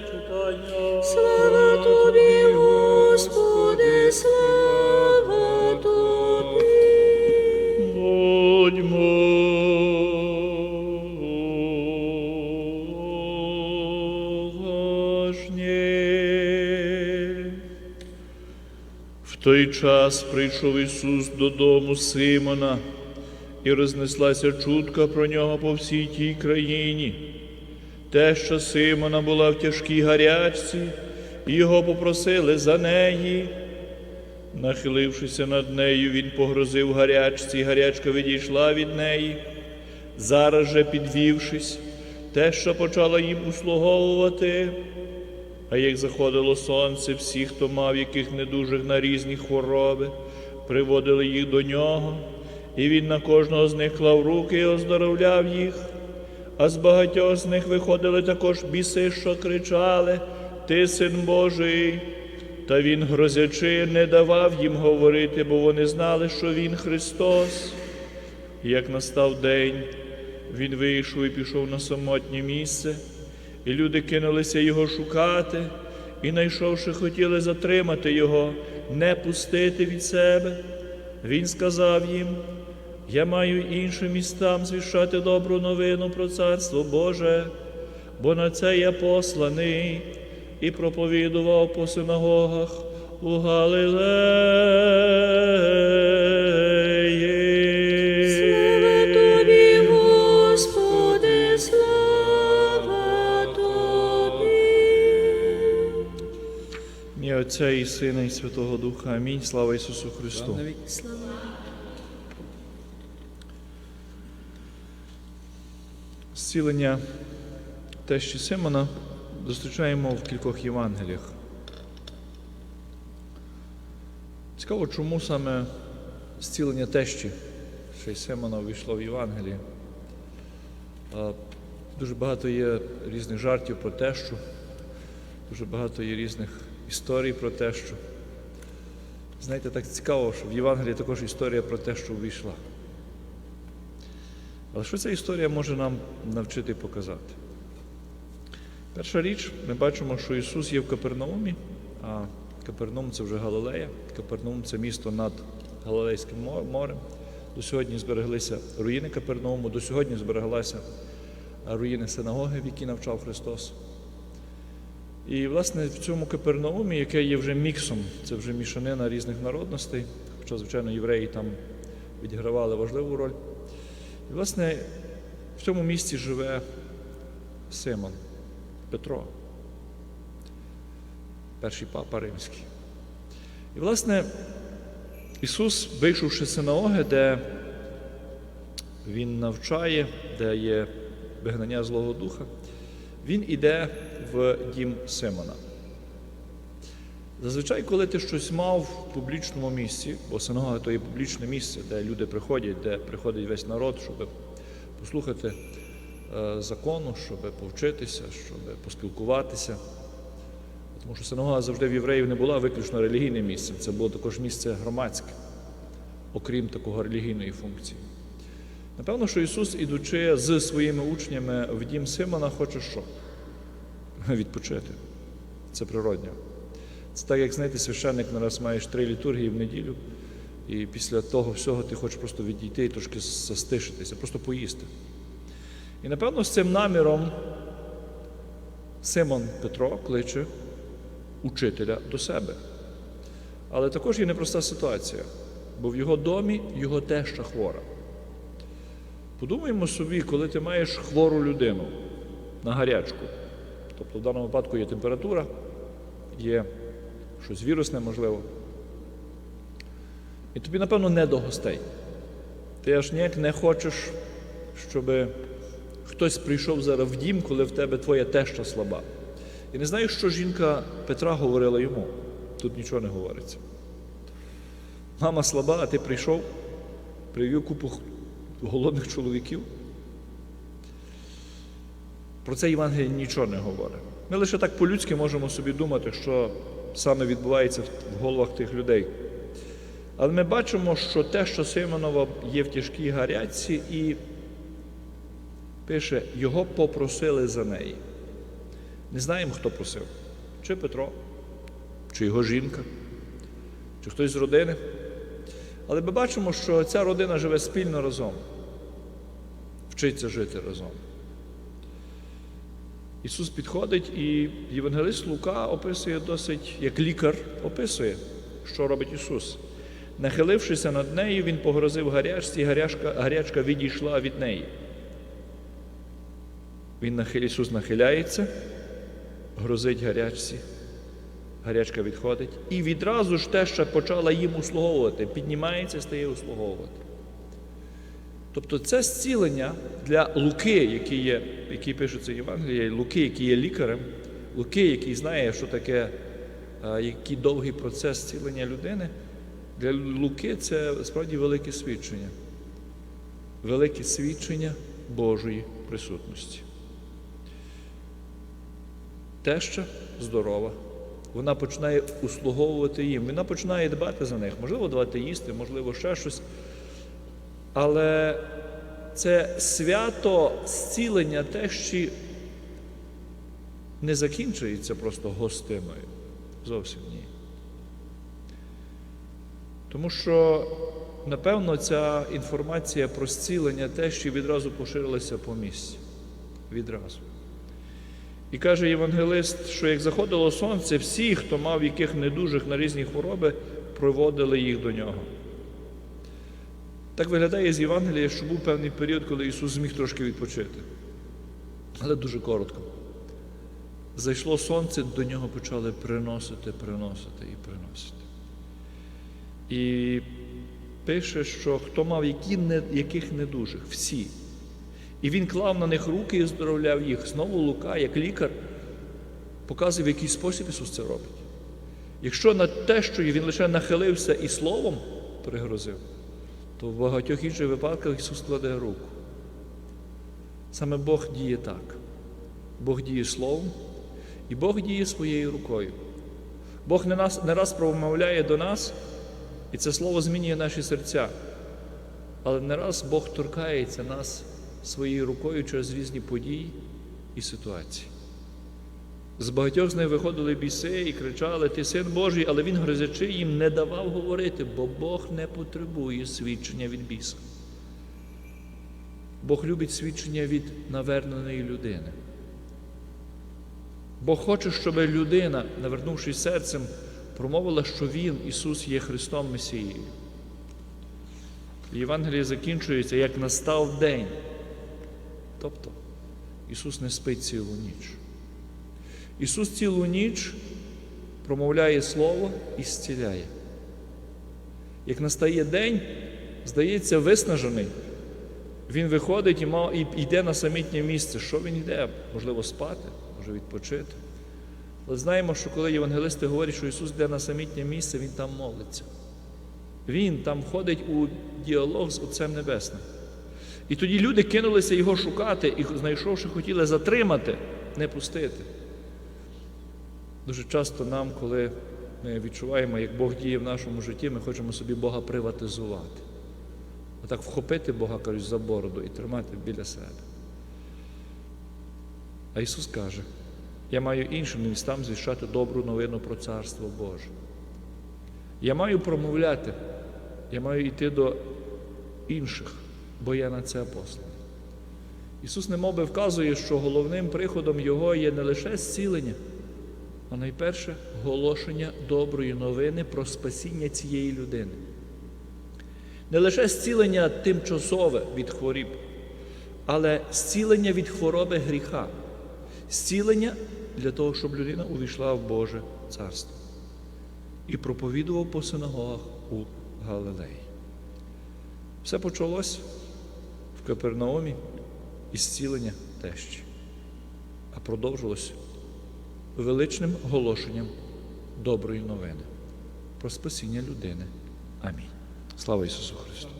читання. Слава тобі, Господи, слава тобі. Будьмо. В той час прийшов Ісус додому Симона, і рознеслася чутка про нього по всій тій країні. Те, що Симона була в тяжкій гарячці, його попросили за неї. Нахилившися над нею, він погрозив гарячці, і гарячка відійшла від неї. Зараз же, підвівшись, те, що почала їм услуговувати. А як заходило сонце, всі, хто мав яких недужих на різні хвороби, приводили їх до нього, і він на кожного з них клав руки і оздоровляв їх. А з багатьох з них виходили також біси, що кричали: Ти син Божий. Та він, грозячи, не давав їм говорити, бо вони знали, що він Христос. І Як настав день, він вийшов і пішов на самотнє місце, і люди кинулися його шукати, і, знайшовши, хотіли затримати його, не пустити від себе. Він сказав їм: Я маю іншим містам звіщати добру новину про Царство Боже, бо на це я посланий і проповідував по синагогах у Галилеї. Слава тобі, Господи, слава тобі. Ім'я Отця і Сина, і Святого Духа. Амінь. Слава Ісусу Христу. Слава. Зцілення тещі Симона зустрічаємо в кількох Євангеліях. Цікаво, чому саме зцілення тещі ще й Симона увійшло в Євангеліє. А, Дуже багато є різних жартів про тещу, дуже багато є різних історій про тещу. Знаєте, так цікаво, що в Євангелії також історія про те, що увійшла. Але що ця історія може нам навчити показати? Перша річ, ми бачимо, що Ісус є в Капернаумі, а Капернаум це вже Галилея. Капернаум це місто над Галилейським морем. До сьогодні збереглися руїни Капернауму, до сьогодні збереглася руїни синагоги, в якій навчав Христос. І, власне, в цьому Капернаумі, яке є вже міксом, це вже мішанина різних народностей, хоча, звичайно, євреї там відігравали важливу роль. І, власне, в цьому місці живе Симон Петро, перший папа римський. І, власне, Ісус, вийшовши з синагоги, де Він навчає, де є вигнання Злого Духа, Він іде в дім Симона. Зазвичай, коли ти щось мав в публічному місці, бо синагога то є публічне місце, де люди приходять, де приходить весь народ, щоб послухати е, закону, щоб повчитися, щоб поспілкуватися. Тому що синагога завжди в євреїв не була виключно релігійним місцем, це було також місце громадське, окрім такого релігійної функції. Напевно, що Ісус, ідучи з своїми учнями в дім Симона, хоче що? Відпочити. Це природньо. Це так, як знаєте, священник нараз маєш три літургії в неділю, і після того всього ти хочеш просто відійти і трошки застишитися, просто поїсти. І напевно з цим наміром Симон Петро кличе учителя до себе. Але також є непроста ситуація, бо в його домі його теща хвора. Подумаємо собі, коли ти маєш хвору людину на гарячку, тобто в даному випадку є температура, є щось вірусне, можливо. І тобі, напевно, не до гостей. Ти аж ніяк не хочеш, щоб хтось прийшов зараз в дім, коли в тебе твоя теща слаба. І не знаєш, що жінка Петра говорила йому. Тут нічого не говориться. Мама слаба, а ти прийшов, привів купу голодних чоловіків. Про це Євангеліє нічого не говорить. Ми лише так по-людськи можемо собі думати, що саме відбувається в головах тих людей. Але ми бачимо, що те, що Симонова є в тяжкій гарячці, і пише, його попросили за неї. Не знаємо, хто просив. Чи Петро, чи його жінка, чи хтось з родини. Але ми бачимо, що ця родина живе спільно разом, вчиться жити разом. Ісус підходить і Євангелист Лука описує досить, як лікар описує, що робить Ісус. Нахилившися над нею, Він погрозив гарячці, і гарячка, гарячка відійшла від неї. Він нахил, Ісус нахиляється, грозить гарячці, гарячка відходить. І відразу ж теща почала їм услуговувати, піднімається, стає услуговувати. Тобто це зцілення для Луки, який, є, який пишеться Євангелія, Луки, який є лікарем, Луки, який знає, що таке, який довгий процес зцілення людини. Для Луки це справді велике свідчення. Велике свідчення Божої присутності. Теща здорова. Вона починає услуговувати їм. Вона починає дбати за них, можливо, давати їсти, можливо, ще щось. Але це свято зцілення тещі не закінчується просто гостиною. Зовсім ні. Тому що, напевно, ця інформація про зцілення тещі відразу поширилася по місці. Відразу. І каже євангелист, що як заходило сонце, всі, хто мав яких недужих на різні хвороби, проводили їх до нього. Так виглядає з Євангелія, що був певний період, коли Ісус зміг трошки відпочити. Але дуже коротко. Зайшло сонце, до нього почали приносити, приносити і приносити. І пише, що хто мав які, яких недужих, всі. І він клав на них руки і оздоровляв їх. Знову Лука, як лікар, показує, в який спосіб Ісус це робить. Якщо на те, що він лише нахилився і словом пригрозив, то в багатьох інших випадках Ісус кладе руку. Саме Бог діє так. Бог діє словом, і Бог діє своєю рукою. Бог не, нас, не раз промовляє до нас, і це слово змінює наші серця. Але не раз Бог торкається нас своєю рукою через різні події і ситуації. З багатьох з них виходили біси і кричали, Ти син Божий, але він, грозячи їм, не давав говорити, бо Бог не потребує свідчення від біса. Бог любить свідчення від наверненої людини. Бог хоче, щоб людина, навернувшись серцем, промовила, що Він, Ісус, є Христом Месією. Євангеліє закінчується, як настав день. Тобто Ісус не спить цілу ніч. Ісус цілу ніч промовляє Слово і зціляє. Як настає день, здається, виснажений, він виходить і мав- і йде на самітнє місце. Що він йде? Можливо, спати, може відпочити. Але знаємо, що коли євангелисти говорять, що Ісус йде на самітнє місце, Він там молиться. Він там входить у діалог з Отцем Небесним. І тоді люди кинулися його шукати і, знайшовши, хотіли затримати, не пустити. Дуже часто нам, коли ми відчуваємо, як Бог діє в нашому житті, ми хочемо собі Бога приватизувати. Отак вхопити Бога, кажуть, за бороду і тримати біля себе. А Ісус каже, я маю іншим містам звіщати добру новину про Царство Боже. Я маю промовляти, я маю йти до інших, бо я на це апостол. Ісус немов би вказує, що головним приходом Його є не лише зцілення, а найперше оголошення доброї новини про спасіння цієї людини. Не лише зцілення тимчасове від хворіб, але зцілення від хвороби гріха, зцілення для того, щоб людина увійшла в Боже Царство і проповідував по синагогах у Галилеї. Все почалось в Капернаумі із зцілення тещі, а продовжилось величним оголошенням доброї новини про спасіння людини. Амінь. Слава Ісусу Христу!